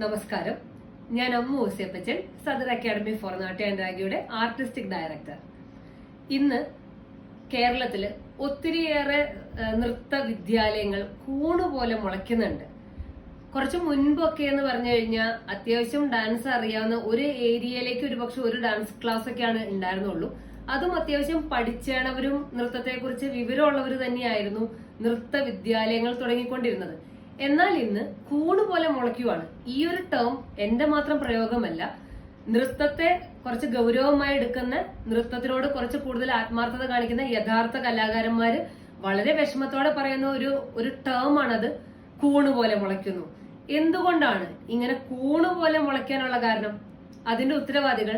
നമസ്കാരം. ഞാൻ Ammu Oseyappachan Sadar academy for Natya and രാഗിയുടെ artistic director. ഇന്ന് കേരളത്തിൽ ഒത്തിരിയേറെ നൃത്ത വിദ്യാലയങ്ങൾ കൂണുപോലെ മുളയ്ക്കുന്നുണ്ട്. കുറച്ച് മുൻപൊക്കെ എന്ന് പറഞ്ഞു കഴിഞ്ഞാൽ അത്യാവശ്യം ഡാൻസ് അറിയാവുന്ന ഒരു ഏരിയയിലേക്ക് ഒരു പക്ഷെ ഒരു ഡാൻസ് ക്ലാസ് ഒക്കെയാണ് ഉണ്ടായിരുന്നുള്ളൂ. അതും അത്യാവശ്യം പഠിച്ചേണവരും നൃത്തത്തെക്കുറിച്ച് വിവരമുള്ളവർ തന്നെയായിരുന്നു നൃത്ത വിദ്യാലയങ്ങൾ തുടങ്ങിക്കൊണ്ടിരുന്നത്. എന്നാൽ ഇന്ന് കൂണ് പോലെ മുളയ്ക്കുവാണ്. ഈ ഒരു ടേം എന്റെ മാത്രം പ്രയോഗമല്ല. നൃത്തത്തെ കുറച്ച് ഗൗരവമായി എടുക്കുന്ന നൃത്തത്തിനോട് കുറച്ച് കൂടുതൽ ആത്മാർത്ഥത കാണിക്കുന്ന യഥാർത്ഥ കലാകാരന്മാര് വളരെ വിഷമത്തോടെ പറയുന്ന ഒരു ഒരു ടേം ആണത് കൂണ് പോലെ മുളയ്ക്കുന്നു. എന്തുകൊണ്ടാണ് ഇങ്ങനെ കൂണ് പോലെ മുളയ്ക്കാനുള്ള കാരണം? അതിന്റെ ഉത്തരവാദികൾ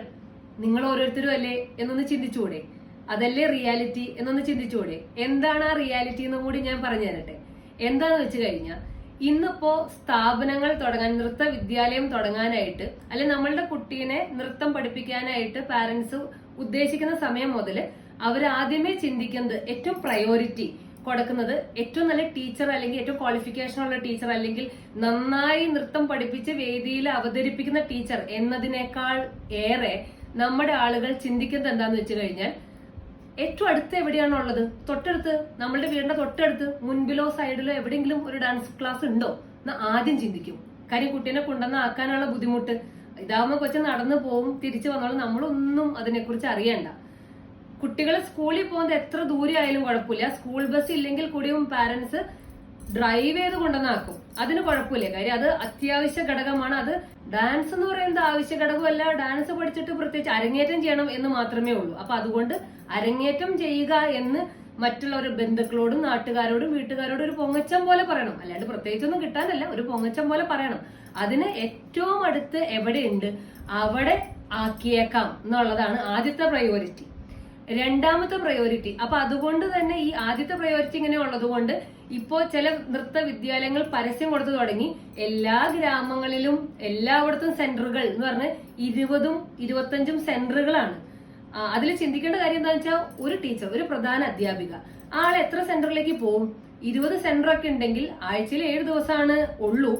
നിങ്ങൾ ഓരോരുത്തരും അല്ലേ എന്നൊന്ന് ചിന്തിച്ചുകൂടെ അതല്ലേ റിയാലിറ്റി എന്നൊന്ന് ചിന്തിച്ചുകൂടെ എന്താണ് ആ റിയാലിറ്റി എന്നും കൂടി ഞാൻ പറഞ്ഞു തരട്ടെ എന്താന്ന് വെച്ച് കഴിഞ്ഞാൽ ഇന്നിപ്പോ സ്ഥാപനങ്ങൾ തുടങ്ങാൻ നൃത്ത വിദ്യാലയം തുടങ്ങാനായിട്ട് അല്ലെ നമ്മളുടെ കുട്ടീനെ നൃത്തം പഠിപ്പിക്കാനായിട്ട് പാരന്റ്സ് ഉദ്ദേശിക്കുന്ന സമയം മുതൽ അവരാദ്യമേ ചിന്തിക്കുന്നത് ഏറ്റവും പ്രയോറിറ്റി കൊടുക്കുന്നത് ഏറ്റവും നല്ല ടീച്ചർ അല്ലെങ്കിൽ ഏറ്റവും ക്വാളിഫിക്കേഷൻ ഉള്ള ടീച്ചർ അല്ലെങ്കിൽ നന്നായി നൃത്തം പഠിപ്പിച്ച് വേദിയിൽ അവതരിപ്പിക്കുന്ന ടീച്ചർ എന്നതിനേക്കാൾ ഏറെ നമ്മുടെ ആളുകൾ ചിന്തിക്കുന്നത് എന്താന്ന് വെച്ച് കഴിഞ്ഞാൽ ഏറ്റവും അടുത്ത് എവിടെയാണോ ഉള്ളത്? തൊട്ടടുത്ത് നമ്മളുടെ വീടിന്റെ തൊട്ടടുത്ത് മുൻപിലോ സൈഡിലോ എവിടെയെങ്കിലും ഒരു ഡാൻസ് ക്ലാസ് ഉണ്ടോ? എന്ന് ആദ്യം ചിന്തിക്കും. കാര്യം കുട്ടീനെ കൊണ്ടുവന്ന് ആക്കാനുള്ള ബുദ്ധിമുട്ട്. ഇതാവുമ്പോൾ കൊച്ചു നടന്നു പോവും തിരിച്ചു വന്നോളും. നമ്മളൊന്നും അതിനെക്കുറിച്ച് അറിയണ്ട. കുട്ടികൾ സ്കൂളിൽ പോകുന്നത് എത്ര ദൂരെ ആയാലും കുഴപ്പമില്ല. സ്കൂൾ ബസ് ഇല്ലെങ്കിൽ കൂടിയും പാരന്റ്സ് ഡ്രൈവ് ചെയ്ത് കൊണ്ടുവന്നാക്കും അതിന് കുഴപ്പമില്ല. കാര്യം അത് അത്യാവശ്യ ഘടകമാണ്. അത് ഡാൻസ് എന്ന് പറയുന്നത് ആവശ്യ ഘടകമല്ല. ഡാൻസ് പഠിച്ചിട്ട് പ്രത്യേകിച്ച് അരങ്ങേറ്റം ചെയ്യണം എന്ന് മാത്രമേ ഉള്ളൂ. അപ്പൊ അതുകൊണ്ട് അരങ്ങേറ്റം ചെയ്യുക എന്ന് മറ്റുള്ള ഒരു ബന്ധുക്കളോടും നാട്ടുകാരോടും വീട്ടുകാരോടും ഒരു പൊങ്ങച്ചം പോലെ പറയണം. അല്ലാണ്ട് പ്രത്യേകിച്ചൊന്നും കിട്ടാനല്ല. ഒരു പൊങ്ങച്ചം പോലെ പറയണം. അതിന് ഏറ്റവും അടുത്ത് എവിടെയുണ്ട്? അവിടെ ആക്കിയേക്കാം എന്നുള്ളതാണ് ആദ്യത്തെ പ്രയോറിറ്റി രണ്ടാമത്തെ പ്രയോറിറ്റി അപ്പൊ അതുകൊണ്ട് തന്നെ ഈ ആദ്യത്തെ പ്രയോറിറ്റി ഇങ്ങനെ ഉള്ളത് കൊണ്ട് ഇപ്പോ ചില നൃത്ത വിദ്യാലയങ്ങൾ പരസ്യം കൊടുത്തു തുടങ്ങി. എല്ലാ ഗ്രാമങ്ങളിലും എല്ലായിടത്തും സെന്ററുകൾ എന്ന് പറഞ്ഞ് ഇരുപതും ഇരുപത്തഞ്ചും സെന്ററുകളാണ് അതിൽ ചിന്തിക്കേണ്ട കാര്യം എന്താ വെച്ചാൽ ഒരു ടീച്ചർ ഒരു പ്രധാന അധ്യാപിക ആൾ എത്ര സെന്ററിലേക്ക് പോകും? ഇരുപത് സെന്ററൊക്കെ ഉണ്ടെങ്കിൽ ആഴ്ചയിൽ ഏഴ് ദിവസമാണ് ഉള്ളൂ.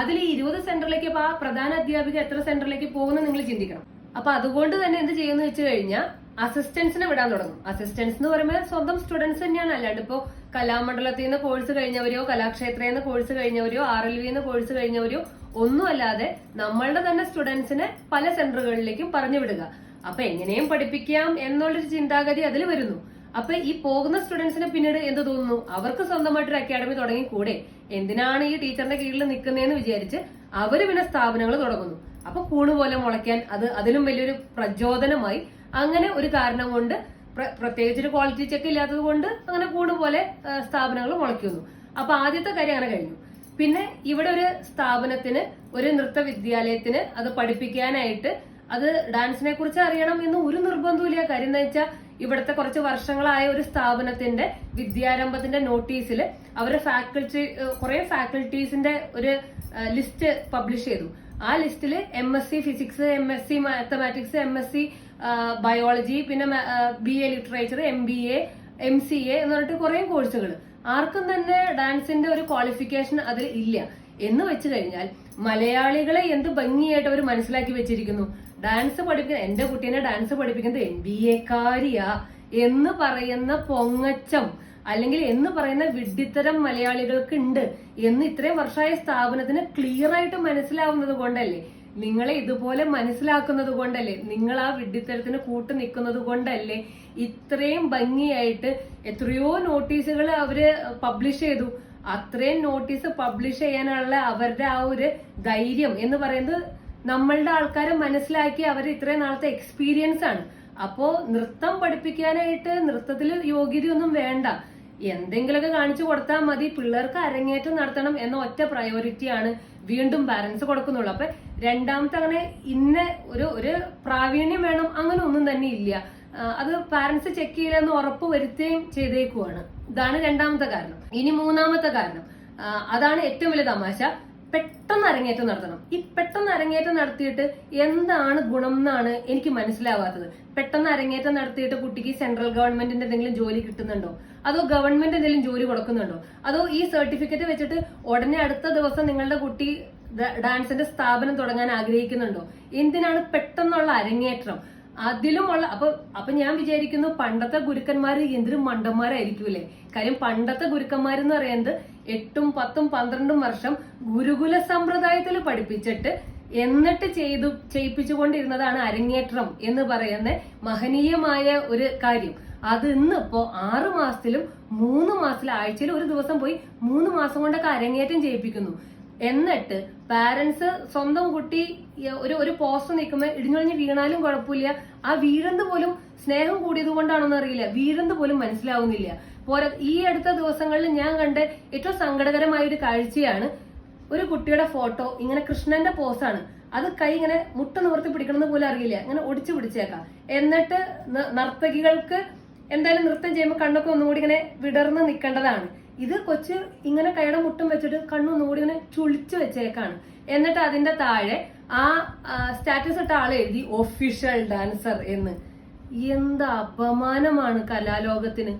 അതിൽ ഈ ഇരുപത് സെന്ററിലേക്ക് ആ പ്രധാന അധ്യാപിക എത്ര സെന്ററിലേക്ക് പോകുമെന്ന് നിങ്ങൾ ചിന്തിക്കണം. അപ്പൊ അതുകൊണ്ട് തന്നെ എന്ത് ചെയ്യുമെന്ന് വെച്ച് കഴിഞ്ഞാൽ അസിസ്റ്റൻസിനെ വിടാൻ തുടങ്ങും. അസിസ്റ്റൻസ് എന്ന് പറയുമ്പോൾ സ്വന്തം സ്റ്റുഡൻസ് തന്നെയാണ്. അല്ലാണ്ട് ഇപ്പോൾ കലാമണ്ഡലത്തിൽ നിന്ന് കോഴ്സ് കഴിഞ്ഞവരോ കലാക്ഷേത്രയിൽ നിന്ന് കോഴ്സ് കഴിഞ്ഞവരോ ആർ എൽ വി നിന്ന് കോഴ്സ് കഴിഞ്ഞവരോ ഒന്നും അല്ലാതെ നമ്മളുടെ തന്നെ സ്റ്റുഡൻസിനെ പല സെന്ററുകളിലേക്കും പറഞ്ഞു വിടുക. അപ്പൊ എങ്ങനെയും പഠിപ്പിക്കാം എന്നുള്ളൊരു ചിന്താഗതി അതിൽ വരുന്നു. അപ്പൊ ഈ പോകുന്ന സ്റ്റുഡൻസിന് പിന്നീട് എന്ത് തോന്നുന്നു? അവർക്ക് സ്വന്തമായിട്ട് ഒരു അക്കാഡമി തുടങ്ങി കൂടെ എന്തിനാണ് ഈ ടീച്ചറിന്റെ കീഴിൽ നിൽക്കുന്നതെന്ന് വിചാരിച്ച് അവർ പിന്നെ സ്ഥാപനങ്ങൾ തുടങ്ങുന്നു. അപ്പൊ കൂണ് പോലെ മുളയ്ക്കാൻ അത് അതിലും വലിയൊരു പ്രചോദനമായി അങ്ങനെ ഒരു കാരണം കൊണ്ട് പ്ര- പ്രത്യേകിച്ച് ഒരു ക്വാളിറ്റി ചെക്ക് ഇല്ലാത്തത് കൊണ്ട് അങ്ങനെ കൂട് പോലെ സ്ഥാപനങ്ങൾ മുളയ്ക്കുന്നു. അപ്പൊ ആദ്യത്തെ കാര്യം അങ്ങനെ കഴിഞ്ഞു. പിന്നെ ഇവിടെ ഒരു സ്ഥാപനത്തിന് ഒരു നൃത്ത വിദ്യാലയത്തിന് അത് പഠിപ്പിക്കാനായിട്ട് അത് ഡാൻസിനെ കുറിച്ച് അറിയണം എന്ന് ഒരു നിർബന്ധമില്ല കാര്യം എന്താ വെച്ചാൽ ഇവിടുത്തെ കുറച്ച് വർഷങ്ങളായ ഒരു സ്ഥാപനത്തിന്റെ വിദ്യാരംഭത്തിന്റെ നോട്ടീസിൽ അവരെ ഫാക്കൽറ്റി കുറെ ഫാക്കൽറ്റീസിന്റെ ഒരു ലിസ്റ്റ് പബ്ലിഷ് ചെയ്തു. ആ ലിസ്റ്റിൽ M S C physics M S C mathematics M S C biology പിന്നെ B A literature M B A M C A എന്ന് പറഞ്ഞിട്ട് കുറെ കോഴ്സുകൾ ആർക്കും തന്നെ ഡാൻസിന്റെ ഒരു ക്വാളിഫിക്കേഷൻ അതിൽ ഇല്ല. എന്ന് വെച്ച് കഴിഞ്ഞാൽ മലയാളികളെ എന്ത് ഭംഗിയായിട്ട് അവർ മനസ്സിലാക്കി വെച്ചിരിക്കുന്നു? ഡാൻസ് പഠിപ്പിക്കുന്ന എന്റെ കുട്ടീനെ ഡാൻസ് പഠിപ്പിക്കുന്നത് എം ബി എക്കാരിയാ എന്ന് പറയുന്ന പൊങ്ങച്ചം അല്ലെങ്കിൽ എന്ന് പറയുന്ന വിഡ്ഢിത്തരം മലയാളികൾക്ക് ഉണ്ട് എന്ന് ഇത്രയും വർഷമായ സ്ഥാപനത്തിന് ക്ലിയർ ആയിട്ട് മനസ്സിലാവുന്നത് കൊണ്ടല്ലേ? നിങ്ങളെ ഇതുപോലെ മനസ്സിലാക്കുന്നത് കൊണ്ടല്ലേ? നിങ്ങൾ ആ വിഡ്ഢിത്തരത്തിന് കൂട്ടു നിൽക്കുന്നത് കൊണ്ടല്ലേ? ഇത്രയും ഭംഗിയായിട്ട് എത്രയോ നോട്ടീസുകൾ അവർ പബ്ലിഷ് ചെയ്തു. അത്രയും നോട്ടീസ് പബ്ലിഷ് ചെയ്യാനുള്ള അവരുടെ ആ ഒരു ധൈര്യം എന്ന് പറയുന്നത് നമ്മളുടെ ആൾക്കാരെ മനസ്സിലാക്കി അവർ ഇത്രയും നാളത്തെ എക്സ്പീരിയൻസ് ആണ്. അപ്പോ നൃത്തം പഠിപ്പിക്കാനായിട്ട് നൃത്തത്തിൽ യോഗ്യതയൊന്നും വേണ്ട. എന്തെങ്കിലുമൊക്കെ കാണിച്ചു കൊടുത്താൽ മതി. പിള്ളേർക്ക് അരങ്ങേറ്റം നടത്തണം എന്ന ഒറ്റ പ്രയോറിറ്റിയാണ് വീണ്ടും പാരന്റ്സ് കൊടുക്കുന്നുള്ളൂ. അപ്പൊ രണ്ടാമത്തെ അങ്ങനെ ഇന്ന ഒരു ഒരു പ്രാവീണ്യം വേണം അങ്ങനെ ഒന്നും തന്നെ ഇല്ല. അത് പാരന്റ്സ് ചെക്ക് ചെയ്യില്ലെന്ന് ഉറപ്പ് വരുത്തുകയും ചെയ്തേക്കുവാണ്. ഇതാണ് രണ്ടാമത്തെ കാരണം. ഇനി മൂന്നാമത്തെ കാരണം. അതാണ് ഏറ്റവും വലിയ തമാശ. പെട്ടെന്ന് അരങ്ങേറ്റം നടത്തണം. ഈ പെട്ടെന്ന് അരങ്ങേറ്റം നടത്തിയിട്ട് എന്താണ് ഗുണം എന്നാണ് എനിക്ക് മനസ്സിലാവാത്തത്. പെട്ടെന്ന് അരങ്ങേറ്റം നടത്തിയിട്ട് കുട്ടിക്ക് സെൻട്രൽ ഗവൺമെന്റിന്റെ എന്തെങ്കിലും ജോലി കിട്ടുന്നുണ്ടോ? അതോ ഗവൺമെന്റ് എന്തെങ്കിലും ജോലി കൊടുക്കുന്നുണ്ടോ? അതോ ഈ സർട്ടിഫിക്കറ്റ് വെച്ചിട്ട് ഉടനെ അടുത്ത ദിവസം നിങ്ങളുടെ കുട്ടി ഡാൻസിന്റെ സ്ഥാപനം തുടങ്ങാൻ ആഗ്രഹിക്കുന്നുണ്ടോ? എന്തിനാണ് പെട്ടെന്നുള്ള അരങ്ങേറ്റം? അതിലുമുള്ള അപ്പൊ അപ്പൊ ഞാൻ വിചാരിക്കുന്നു പണ്ടത്തെ ഗുരുക്കന്മാർ എന്തൊരു മണ്ടന്മാരായിരിക്കൂലേ കാര്യം പണ്ടത്തെ ഗുരുക്കന്മാരെന്ന് പറയുന്നത് എട്ടും പത്തും പന്ത്രണ്ടും വർഷം ഗുരുകുല സമ്പ്രദായത്തിൽ പഠിപ്പിച്ചിട്ട് എന്നിട്ട് ചെയ്തു ചെയ്യിപ്പിച്ചുകൊണ്ടിരുന്നതാണ് അരങ്ങേറ്റം എന്ന് പറയുന്ന മഹനീയമായ ഒരു കാര്യം. അത് ഇന്നിപ്പോ ആറു മാസത്തിലും മൂന്ന് മാസത്തിലും ആഴ്ചയിൽ ഒരു ദിവസം പോയി മൂന്ന് മാസം കൊണ്ടൊക്കെ അരങ്ങേറ്റം ചെയ്യിപ്പിക്കുന്നു. എന്നിട്ട് പാരന്റ്സ് സ്വന്തം കുട്ടി ഒരു ഒരു പോസ്റ്റ് നിൽക്കുമ്പോൾ ഇടിഞ്ഞൊളിഞ്ഞ് വീണാലും കുഴപ്പമില്ല. ആ വീഴുന്നത് പോലും സ്നേഹം കൂടിയത് കൊണ്ടാണോന്ന് അറിയില്ല. വീഴുന്നത് പോലും മനസ്സിലാവുന്നില്ല. പോരാ ഈ അടുത്ത ദിവസങ്ങളിൽ ഞാൻ കണ്ട ഏറ്റവും സങ്കടകരമായ ഒരു കാഴ്ചയാണ് ഒരു കുട്ടിയുടെ ഫോട്ടോ ഇങ്ങനെ കൃഷ്ണന്റെ പോസാണ് അത് കൈ ഇങ്ങനെ മുട്ട നിവർത്തി പിടിക്കണമെന്ന് പോലും അറിയില്ല. ഇങ്ങനെ ഒടിച്ചു പിടിച്ചേക്കാം. എന്നിട്ട് നർത്തകികൾക്ക് എന്തായാലും നൃത്തം ചെയ്യുമ്പോൾ കണ്ണൊക്കെ ഒന്നുകൂടി ഇങ്ങനെ വിടർന്ന് നിൽക്കേണ്ടതാണ്. ഇത് കൊച്ച് ഇങ്ങനെ കൈയുടെ മുട്ടും വെച്ചിട്ട് കണ്ണൊന്നും കൂടി ഇങ്ങനെ ചുളിച്ചു വെച്ചേക്കാണ്. എന്നിട്ട് അതിന്റെ താഴെ ആ സ്റ്റാറ്റസ് ഇട്ട ആൾ എഴുതി ഒഫീഷ്യൽ ഡാൻസർ എന്ന്. എന്താ അപമാനമാണ് കലാലോകത്തിന്.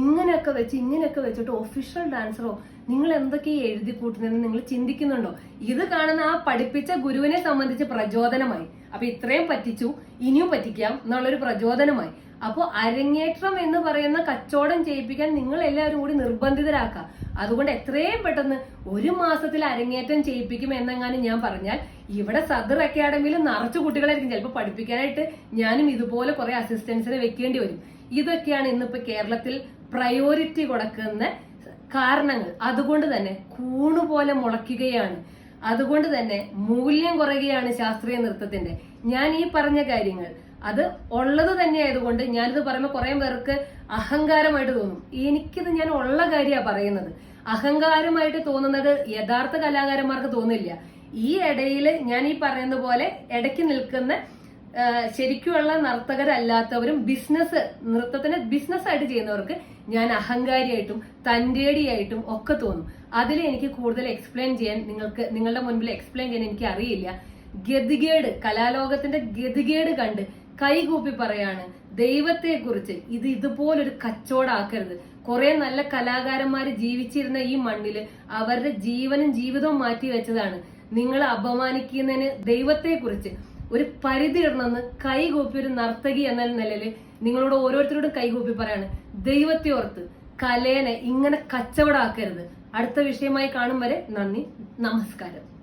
ഇങ്ങനെയൊക്കെ വെച്ച് ഇങ്ങനെയൊക്കെ വെച്ചിട്ട് ഒഫീഷ്യൽ ഡാൻസറോ നിങ്ങൾ എന്തൊക്കെ എഴുതി കൂട്ടുന്നതെന്ന് നിങ്ങൾ ചിന്തിക്കുന്നുണ്ടോ? ഇത് കാണുന്ന ആ പഠിപ്പിച്ച ഗുരുവിനെ സംബന്ധിച്ച് പ്രചോദനമായി. അപ്പൊ ഇത്രയും പറ്റിച്ചു ഇനിയും പറ്റിക്കാം എന്നുള്ളൊരു പ്രചോദനമായി. അപ്പോൾ അരങ്ങേറ്റം എന്ന് പറയുന്ന കച്ചവടം ചെയ്യിപ്പിക്കാൻ നിങ്ങൾ എല്ലാവരും കൂടി നിർബന്ധിതരാക്കുക. അതുകൊണ്ട് എത്രയും പെട്ടെന്ന് ഒരു മാസത്തിൽ അരങ്ങേറ്റം ചെയ്യിപ്പിക്കും എന്നെങ്ങാനും ഞാൻ പറഞ്ഞാൽ ഇവിടെ സദർ അക്കാഡമിയിൽ നിറച്ചു കുട്ടികളായിരിക്കും ചിലപ്പോൾ പഠിപ്പിക്കാനായിട്ട് ഞാനും ഇതുപോലെ കുറെ അസിസ്റ്റൻസിനെ വെക്കേണ്ടി വരും. ഇതൊക്കെയാണ് ഇന്നിപ്പോ കേരളത്തിൽ പ്രയോറിറ്റി കൊടുക്കുന്ന കാരണങ്ങൾ. അതുകൊണ്ട് തന്നെ കൂണുപോലെ മുളയ്ക്കുകയാണ്. അതുകൊണ്ട് തന്നെ മൂല്യം കുറയുകയാണ് ശാസ്ത്രീയ നൃത്തത്തിന്റെ. ഞാൻ ഈ പറഞ്ഞ കാര്യങ്ങൾ അത് ഉള്ളത് തന്നെ ആയതുകൊണ്ട് ഞാനിത് പറയുമ്പോൾ കുറെ പേർക്ക് അഹങ്കാരമായിട്ട് തോന്നും. എനിക്കിത് ഞാൻ ഉള്ള കാര്യമാണ് പറയുന്നത്. അഹങ്കാരമായിട്ട് തോന്നുന്നത് യഥാർത്ഥ കലാകാരന്മാർക്ക് തോന്നില്ല. ഈ ഇടയിൽ ഞാൻ ഈ പറയുന്ന പോലെ ഇടയ്ക്ക് നിൽക്കുന്ന ശരിക്കുമുള്ള നർത്തകരല്ലാത്തവരും ബിസിനസ് നൃത്തത്തിനെ ബിസിനസ് ആയിട്ട് ചെയ്യുന്നവർക്ക് ഞാൻ അഹങ്കാരിയായിട്ടും തന്റേടിയായിട്ടും ഒക്കെ തോന്നും. അതിൽ എനിക്ക് കൂടുതൽ എക്സ്പ്ലെയിൻ ചെയ്യാൻ നിങ്ങൾക്ക് നിങ്ങളുടെ മുൻപിൽ എക്സ്പ്ലെയിൻ ചെയ്യാൻ എനിക്ക് അറിയില്ല. ഗതികേട് കലാലോകത്തിന്റെ ഗതികേട് കണ്ട് കൈകൂപ്പി പറയാണ് ദൈവത്തെ കുറിച്ച് ഇത് ഇതുപോലൊരു കച്ചവടാക്കരുത്. കുറെ നല്ല കലാകാരന്മാർ ജീവിച്ചിരുന്ന ഈ മണ്ണിൽ അവരുടെ ജീവനും ജീവിതവും മാറ്റി വെച്ചതാണ്. നിങ്ങൾ അപമാനിക്കുന്നതിന് ദൈവത്തെ കുറിച്ച് ഒരു പരിധി ഇടണമെന്ന് കൈകൂപ്പി ഒരു നർത്തകി എന്ന നിലയിൽ നിങ്ങളോട് ഓരോരുത്തരോടും കൈകൂപ്പി പറയാണ്. ദൈവത്തെ ഓർത്ത് കലേനെ ഇങ്ങനെ കച്ചവടാക്കരുത്. അടുത്ത വിഷയമായി കാണും വരെ നന്ദി നമസ്കാരം.